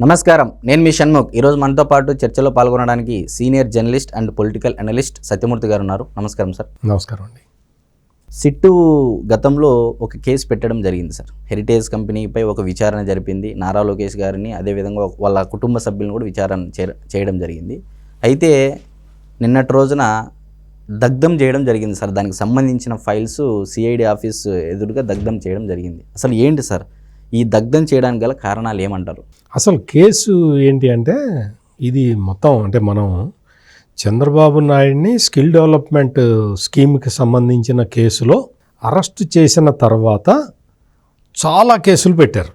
నమస్కారం. నేను మీ షణ్ముఖ్. ఈరోజు మనతో పాటు చర్చలో పాల్గొనడానికి senior journalist and political analyst Satyamurthy గారు ఉన్నారు. నమస్కారం సార్. నమస్కారం అండి. సిట్టు గతంలో ఒక కేసు పెట్టడం జరిగింది సార్. హెరిటేజ్ కంపెనీపై ఒక విచారణ జరిపింది. నారా లోకేష్ గారిని అదేవిధంగా వాళ్ళ కుటుంబ సభ్యులను కూడా విచారణ చే- చేయడం జరిగింది. అయితే నిన్నటి రోజున దగ్ధం చేయడం జరిగింది సార్. దానికి సంబంధించిన ఫైల్స్ సిఐడి ఆఫీస్ ఎదురుగా దగ్ధం చేయడం జరిగింది. అసలు ఏంటి సార్? ఈ దగ్ధం చేయడానికి గల కారణాలు ఏమంటారు? అసలు కేసు ఏంటి అంటే ఇది మొత్తం అంటే మనం చంద్రబాబు నాయుడిని స్కిల్ డెవలప్మెంట్ స్కీమ్కి సంబంధించిన కేసులో అరెస్ట్ చేసిన తర్వాత చాలా కేసులు పెట్టారు.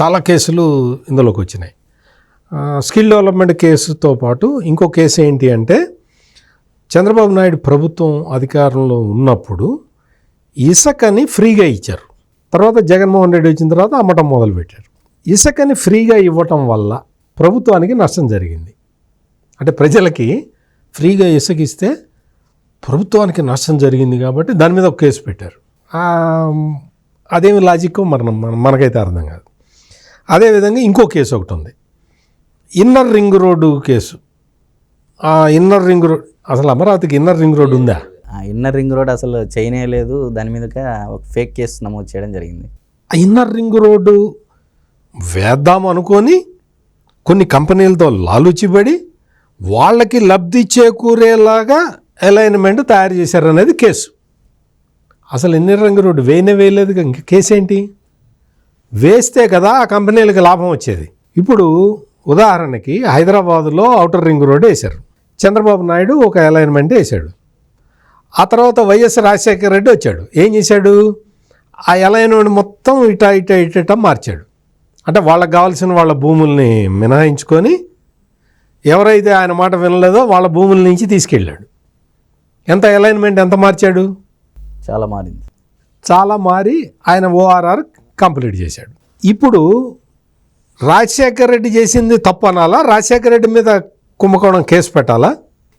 చాలా కేసులు ఇందులోకి వచ్చినాయి. స్కిల్ డెవలప్మెంట్ కేసుతో పాటు ఇంకో కేసు ఏంటి అంటే చంద్రబాబు నాయుడు ప్రభుత్వం అధికారంలో ఉన్నప్పుడు ఇసుకని ఫ్రీగా ఇచ్చారు. తర్వాత జగన్మోహన్ రెడ్డి వచ్చిన తర్వాత అమ్మటం మొదలుపెట్టారు. ఇసుకని ఫ్రీగా ఇవ్వటం వల్ల ప్రభుత్వానికి నష్టం జరిగింది. అంటే ప్రజలకి ఫ్రీగా ఇసుక ఇస్తే ప్రభుత్వానికి నష్టం జరిగింది కాబట్టి దాని మీద ఒక కేసు పెట్టారు. అదేమి లాజిక్ మన- మనకైతే అర్థం కాదు. అదేవిధంగా ఇంకో కేసు ఒకటి ఉంది. Inner ring road case. ఆ ఇన్నర్ రింగ్ రోడ్ అసలు అమరావతికి ఇన్నర్ రింగ్ రోడ్డు ఉందా? ఇన్నర్ రింగ్ రోడ్ అసలు చైనే లేదు. దాని మీదగా ఒక ఫేక్ కేసు నమోదు చేయడం జరిగింది. ఆ ఇన్నర్ రింగ్ రోడ్డు వేద్దాం అనుకొని కొన్ని కంపెనీలతో లాలుచిబడి వాళ్ళకి లబ్ధి చేకూరేలాగా అలైన్మెంట్ తయారు చేశారనేది కేసు. అసలు ఇన్నర్ రింగ్ రోడ్డు వేయనే వేయలేదు ఇంకా కేసు ఏంటి వేస్తే కదా ఆ కంపెనీలకు లాభం వచ్చేది. ఇప్పుడు ఉదాహరణకి హైదరాబాదులో అవుటర్ రింగ్ రోడ్ వేశారు. చంద్రబాబు నాయుడు ఒక అలైన్మెంట్ వేశాడు. ఆ తర్వాత వైఎస్ రాజశేఖర రెడ్డి వచ్చాడు. ఏం చేశాడు? ఆ అలైన్మెంట్ మొత్తం ఇట ఇట ఇట ఇట మార్చాడు. అంటే వాళ్ళకి కావాల్సిన వాళ్ళ భూముల్ని మినహాయించుకొని ఎవరైతే ఆయన మాట వినలేదో వాళ్ళ భూముల నుంచి తీసుకెళ్ళాడు. ఎంత అలైన్మెంట్ ఎంత మార్చాడు? చాలా మారింది. చాలా మారి ఆయన ఓఆర్ఆర్ కంప్లీట్ చేశాడు. ఇప్పుడు రాజశేఖర్ రెడ్డి చేసింది తప్పు అనాలా? రాజశేఖర్ రెడ్డి మీద కుంభకోణం కేసు పెట్టాలా?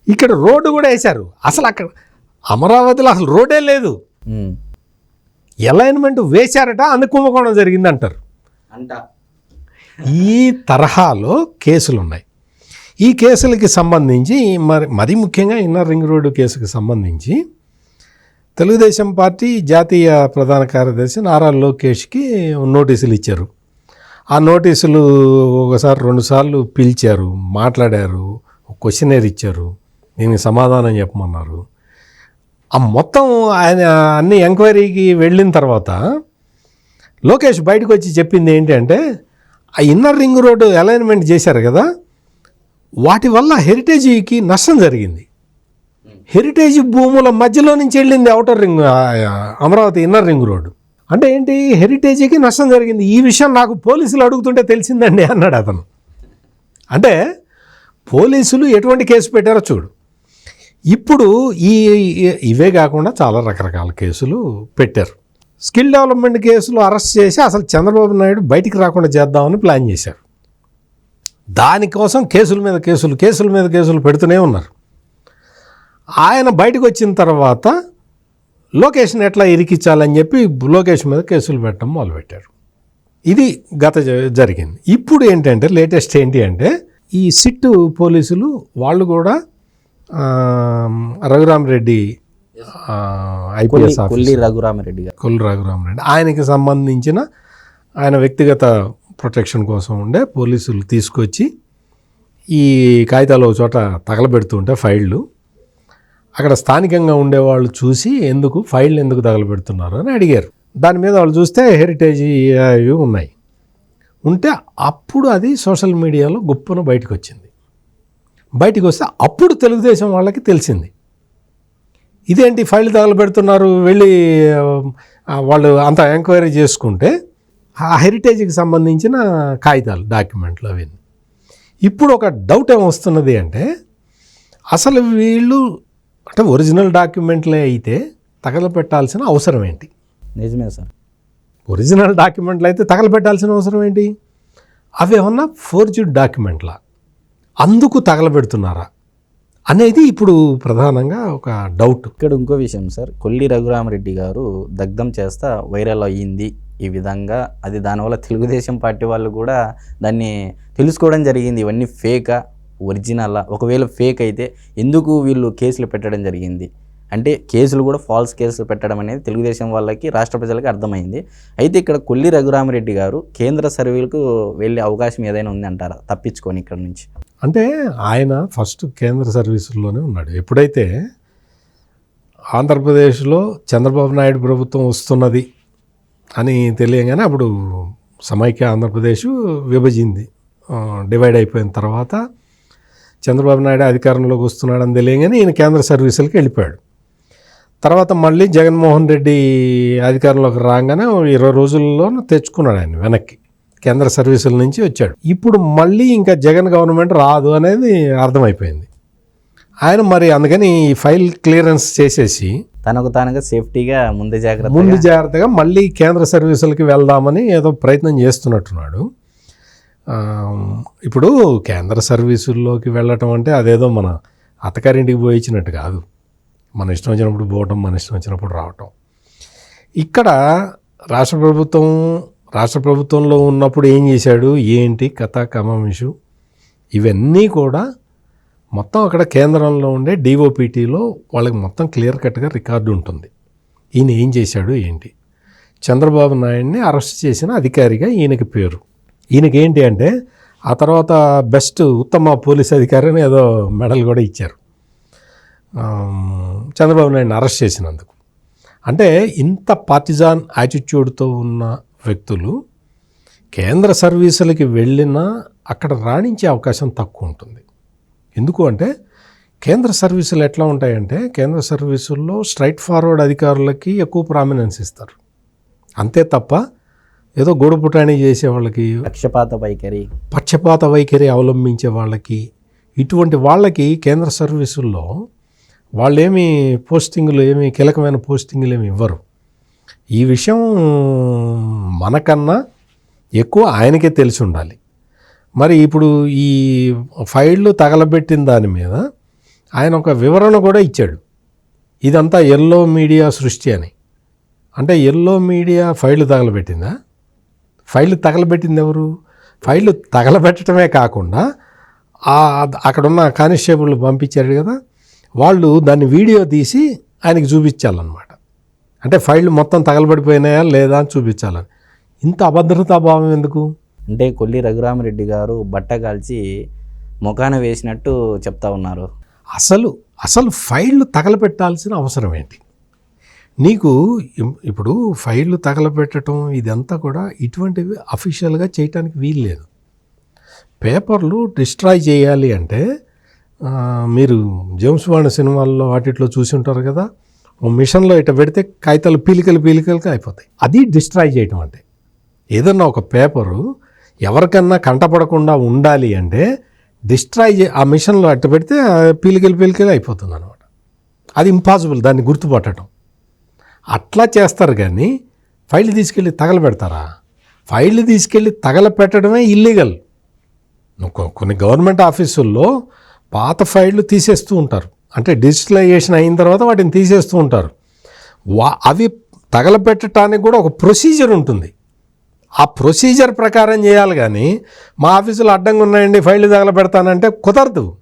ఇక్కడ రోడ్డు కూడా వేశారు. అసలు అక్కడ అమరావతిలో అసలు రోడ్డే లేదు. అలైన్మెంట్ వేశారట అందుకు కుంభకోణం జరిగింది అంటారు అంట. ఈ తరహాలో కేసులు ఉన్నాయి ఈ కేసులకి సంబంధించి మరి మరీ ముఖ్యంగా ఇన్నర్ రింగ్ రోడ్డు కేసుకి సంబంధించి తెలుగుదేశం పార్టీ జాతీయ ప్రధాన కార్యదర్శి నారా లోకేష్కి నోటీసులు ఇచ్చారు. ఆ నోటీసులు ఒకసారి రెండుసార్లు పిలిచారు మాట్లాడారు క్వశ్చనేర్ ఇచ్చారు. దీనికి సమాధానం చెప్పమన్నారు. ఆ మొత్తం ఆయన అన్ని ఎంక్వైరీకి వెళ్ళిన తర్వాత లోకేష్ బయటకు వచ్చి చెప్పింది ఏంటంటే ఆ ఇన్నర్ రింగ్ రోడ్డు అలైన్మెంట్ చేశారు కదా వాటి వల్ల హెరిటేజీకి నష్టం జరిగింది. హెరిటేజ్ భూముల మధ్యలో నుంచి వెళ్ళింది outer ring Amaravati inner ring road. అంటే ఏంటి హెరిటేజీకి నష్టం జరిగింది. ఈ విషయం నాకు పోలీసులు అడుగుతుంటే తెలిసిందండి అన్నాడు అతను. అంటే పోలీసులు ఎటువంటి కేసు పెట్టారో చూడు. ఇప్పుడు ఈ ఇవే కాకుండా చాలా రకరకాల కేసులు పెట్టారు. స్కిల్ డెవలప్మెంట్ కేసులు అరెస్ట్ చేసి అసలు చంద్రబాబు నాయుడు బయటికి రాకుండా చేద్దామని ప్లాన్ చేశారు. దానికోసం కేసుల మీద కేసులు కేసుల మీద కేసులు పెడుతూనే ఉన్నారు. ఆయన బయటకు వచ్చిన తర్వాత లోకేష్ని ఎట్లా ఇరికించాలని చెప్పి లోకేష్ మీద కేసులు పెట్టడం మొదలుపెట్టారు. ఇది గత జ- జరిగింది. ఇప్పుడు ఏంటంటే లేటెస్ట్ ఏంటి అంటే ఈ సిట్టు పోలీసులు వాళ్ళు కూడా రఘురామరెడ్డి ఐపీఎస్ కొల్లి కొల్లి రఘురామరెడ్డి గారు. కొల్లు రఘురామరెడ్డి. ఆయనకి సంబంధించిన ఆయన వ్యక్తిగత ప్రొటెక్షన్ కోసం ఉండే పోలీసులు తీసుకొచ్చి ఈ కాగితాలు ఒక చోట తగలబెడుతుంటే ఫైళ్ళు. అక్కడ స్థానికంగా ఉండేవాళ్ళు చూసి ఎందుకు ఫైళ్ళు ఎందుకు తగలబెడుతున్నారు అని అడిగారు. దాని మీద వాళ్ళు చూస్తే హెరిటేజ్ ఇవి ఉన్నాయి. ఉంటే అప్పుడు అది సోషల్ మీడియాలో గొప్పన బయటకు వచ్చింది బయటకు వస్తే అప్పుడు తెలుగుదేశం వాళ్ళకి తెలిసింది. ఇదేంటి ఫైల్ తగలబెడుతున్నారు వెళ్ళి వాళ్ళు అంత ఎంక్వైరీ చేసుకుంటే ఆ హెరిటేజ్కి సంబంధించిన కాగితాలు డాక్యుమెంట్లు అవన్నీ ఇప్పుడు ఒక డౌట్ ఏమొస్తున్నది అంటే అసలు వీళ్ళు అంటే ఒరిజినల్ డాక్యుమెంట్లే అయితే తగలపెట్టాల్సిన అవసరం ఏంటి? నిజమే సార్. ఒరిజినల్ డాక్యుమెంట్లు అయితే తగలబెట్టాల్సిన అవసరం ఏంటి? అవి ఏమన్నా ఫోర్జ్డ్ డాక్యుమెంట్లా? అందుకు తగలబెడుతున్నారా అనేది ఇప్పుడు ప్రధానంగా ఒక డౌట్ ఇక్కడ ఇంకో విషయం సార్ కొల్లి రఘురామరెడ్డి గారు దగ్ధం చేస్తా వైరల్ అయ్యింది ఈ విధంగా. అది దానివల్ల తెలుగుదేశం పార్టీ వాళ్ళు కూడా దాన్ని తెలుసుకోవడం జరిగింది. ఇవన్నీ ఫేకా ఒరిజినలా. ఒకవేళ ఫేక్ అయితే ఎందుకు వీళ్ళు కేసులు పెట్టడం జరిగింది? అంటే కేసులు కూడా ఫాల్స్ కేసులు పెట్టడం అనేది తెలుగుదేశం వాళ్ళకి రాష్ట్ర ప్రజలకి అర్థమైంది. అయితే ఇక్కడ కొల్లి రఘురామరెడ్డి గారు కేంద్ర సర్వేలకు వెళ్ళే అవకాశం ఏదైనా ఉంది అంటారా తప్పించుకొని ఇక్కడ నుంచి. అంటే ఆయన ఫస్ట్ కేంద్ర సర్వీసుల్లోనే ఉన్నాడు. ఎప్పుడైతే ఆంధ్రప్రదేశ్లో చంద్రబాబు నాయుడు ప్రభుత్వం వస్తున్నది అని తెలియగానే అప్పుడు సమైక్య ఆంధ్రప్రదేశ్ విభజింది. డివైడ్ అయిపోయిన తర్వాత చంద్రబాబు నాయుడు అధికారంలోకి వస్తున్నాడని తెలియగానే ఈయన కేంద్ర సర్వీసులకి వెళ్ళిపోయాడు. తర్వాత మళ్ళీ జగన్మోహన్ రెడ్డి అధికారంలోకి రాగానే ఇరవై రోజుల్లో తెచ్చుకున్నాడు ఆయన వెనక్కి. కేంద్ర సర్వీసుల నుంచి వచ్చాడు. ఇప్పుడు మళ్ళీ ఇంకా జగన్ గవర్నమెంట్ రాదు అనేది అర్థమైపోయింది. ఆయన మరి అందుకని ఈ ఫైల్ క్లియరెన్స్ చేసేసి తనకు తానుగా సేఫ్టీగా ముందు జాగ్రత్త ముందు జాగ్రత్తగా మళ్ళీ కేంద్ర సర్వీసులకి వెళ్దామని ఏదో ప్రయత్నం చేస్తున్నట్టున్నాడు. ఇప్పుడు కేంద్ర సర్వీసుల్లోకి వెళ్ళటం అంటే అదేదో మన అత్తగారింటికి పోయి ఇచ్చినట్టు కాదు. మన ఇష్టం వచ్చినప్పుడు పోవటం మన ఇష్టం వచ్చినప్పుడు రావటం. ఇక్కడ రాష్ట్ర ప్రభుత్వం రాష్ట్ర ప్రభుత్వంలో ఉన్నప్పుడు ఏం చేశాడు? ఏంటి కథ కమమిషు ఇవన్నీ కూడా మొత్తం అక్కడ కేంద్రంలో ఉండే డిఓపిటీలో వాళ్ళకి మొత్తం క్లియర్ కట్గా రికార్డు ఉంటుంది. ఈయన ఏం చేశాడు ఏంటి? చంద్రబాబు నాయుడిని అరెస్ట్ చేసిన అధికారిగా ఈయనకి పేరు. ఈయనకి ఏంటి అంటే ఆ తర్వాత బెస్ట్ ఉత్తమ పోలీస్ అధికారి అని ఏదో మెడల్ కూడా ఇచ్చారు. చంద్రబాబు నాయుడిని అరెస్ట్ చేసినందుకు. అంటే ఇంత పార్టిజాన్ యాటిట్యూడ్తో ఉన్న వ్యక్తులు కేంద్ర సర్వీసులకి వెళ్ళినా అక్కడ రాణించే అవకాశం తక్కువ ఉంటుంది. ఎందుకు అంటే కేంద్ర సర్వీసులు ఎట్లా ఉంటాయంటే కేంద్ర సర్వీసుల్లో స్ట్రైట్ ఫార్వర్డ్ అధికారులకి ఎక్కువ ప్రామినెన్స్ ఇస్తారు. అంతే తప్ప ఏదో గొడపుటాని చేసే వాళ్ళకి పక్షపాత వైఖరి. పక్షపాత వైఖరి అవలంబించే వాళ్ళకి ఇటువంటి వాళ్ళకి కేంద్ర సర్వీసుల్లో వాళ్ళేమి పోస్టింగులు ఏమి కీలకమైన పోస్టింగులు ఏమి ఇవ్వరు. ఈ విషయం మనకన్నా ఎక్కువ ఆయనకే తెలిసి ఉండాలి. మరి ఇప్పుడు ఈ ఫైళ్ళు తగలబెట్టిన దాని మీద ఆయన ఒక వివరణ కూడా ఇచ్చాడు. ఇదంతా ఎల్లో మీడియా సృష్టి అని. అంటే ఎల్లో మీడియా ఫైళ్ళు తగలబెట్టిందా? ఫైళ్ళు తగలబెట్టింది ఎవరు? ఫైళ్ళు తగలబెట్టడమే కాకుండా అక్కడున్న కానిస్టేబుల్ పంపించారు కదా వాళ్ళు దాన్ని వీడియో తీసి ఆయనకి చూపించాలన్నమాట. అంటే ఫైళ్ళు మొత్తం తగలబడిపోయినాయా లేదా అని చూపించాలని ఇంత అభద్రతా భావం ఎందుకు? అంటే కొల్లి రఘురామరెడ్డి గారు బట్ట కాల్చి ముఖాన వేసినట్టు చెప్తా ఉన్నారు. అసలు అసలు ఫైళ్ళు తగలపెట్టాల్సిన అవసరం ఏంటి? నీకు ఇప్పుడు ఫైళ్ళు తగలబెట్టడం ఇదంతా కూడా ఇటువంటివి అఫీషియల్గా చేయటానికి వీలు లేదు. పేపర్లు డిస్ట్రాయ్ చేయాలి అంటే మీరు జేమ్స్ బాండ్ సినిమాల్లో వాటిట్లో చూసి ఉంటారు కదా మిషన్లో ఇట పెడితే కాగితాలు పీలికలు పీలికలుగా అయిపోతాయి. అది డిస్ట్రాయ్ చేయటం అంటే. ఏదన్నా ఒక పేపరు ఎవరికన్నా కంటపడకుండా ఉండాలి అంటే డిస్ట్రాయ్ చే ఆ మిషన్లో అట్ట పెడితే ఆ పీలికలు పీలికలు అయిపోతుంది అనమాట అది ఇంపాసిబుల్ దాన్ని గుర్తుపట్టడం. అట్లా చేస్తారు కానీ ఫైల్ తీసుకెళ్ళి తగలబెడతారా? ఫైల్ తీసుకెళ్ళి తగలపెట్టడమే ఇల్లీగల్ కొన్ని గవర్నమెంట్ ఆఫీసుల్లో పాత ఫైళ్ళు తీసేస్తూ ఉంటారు. అంటే డిజిటలైజేషన్ అయిన తర్వాత వాటిని తీసేస్తూ ఉంటారు. వా అవి తగలపెట్టడానికి కూడా ఒక ప్రొసీజర్ ఉంటుంది. ఆ ప్రొసీజర్ ప్రకారం చేయాలి కానీ మా ఆఫీసులో అడ్డంగా ఉన్నాయండి ఫైళ్ళు తగలబెడతానంటే కుదరదు.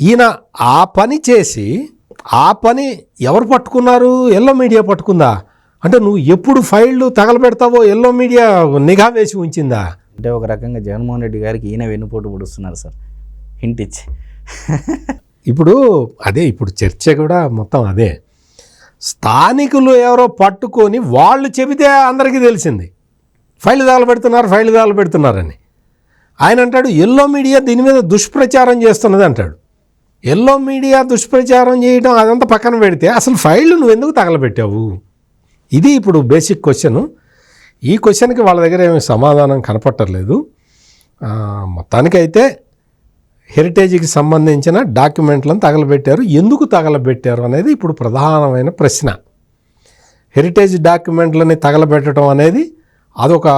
ఈయన ఆ పని చేసి ఆ పని ఎవరు పట్టుకున్నారు? ఎల్లో మీడియా పట్టుకుందా? అంటే నువ్వు ఎప్పుడు ఫైళ్ళు తగలబెడతావో ఎల్లో మీడియా నిఘా వేసి ఉంచిందా? అంటే ఒక రకంగా జగన్మోహన్ రెడ్డి గారికి ఈయన వెన్నుపోటు పొడుస్తున్నారు సార్. హింట్ ఇచ్చి. ఇప్పుడు అదే ఇప్పుడు చర్చ కూడా మొత్తం అదే. స్థానికులు ఎవరో పట్టుకొని వాళ్ళు చెబితే అందరికీ తెలిసింది. ఫైల్ తగలబెడుతున్నారు ఫైల్ తగలబెడుతున్నారని. ఆయన అంటాడు ఎల్లో మీడియా దీని మీద దుష్ప్రచారం చేస్తున్నది అంటాడు. ఎల్లో మీడియా దుష్ప్రచారం చేయడం అదంతా పక్కన పెడితే అసలు ఫైల్ నువ్వు ఎందుకు తగలబెట్టావు? ఇది ఇప్పుడు బేసిక్ క్వశ్చన్ ఈ క్వశ్చన్కి వాళ్ళ దగ్గర ఏమి సమాధానం కనపట్టలేదు మొత్తానికైతే హెరిటేజ్కి సంబంధించిన డాక్యుమెంట్లను తగలబెట్టారు. ఎందుకు తగలబెట్టారు అనేది ఇప్పుడు ప్రధానమైన ప్రశ్న. హెరిటేజ్ డాక్యుమెంట్లని తగలబెట్టడం అనేది అదొక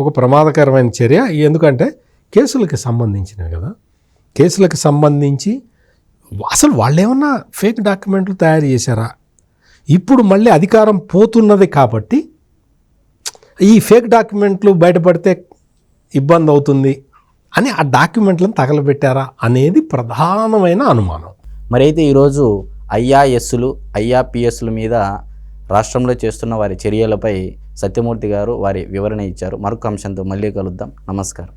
ఒక ప్రమాదకరమైన చర్య. ఎందుకంటే కేసులకి సంబంధించినవి కదా. కేసులకు సంబంధించి అసలు వాళ్ళు ఏమన్నా ఫేక్ డాక్యుమెంట్లు తయారు చేశారా? ఇప్పుడు మళ్ళీ అధికారం పోతున్నది కాబట్టి ఈ ఫేక్ డాక్యుమెంట్లు బయటపడితే ఇబ్బంది అవుతుంది. అని ఆ డాక్యుమెంట్లను తగలబెట్టారా అనేది ప్రధానమైన అనుమానం. మరి అయితే ఈరోజు ఐఆర్ఎస్లు ఐఆర్పిఎస్ల మీద రాష్ట్రంలో చేస్తున్న వారి చర్యలపై సత్యమూర్తి గారు వారి వివరణ ఇచ్చారు. మరొక అంశంతో మళ్ళీ కలుద్దాం. నమస్కారం.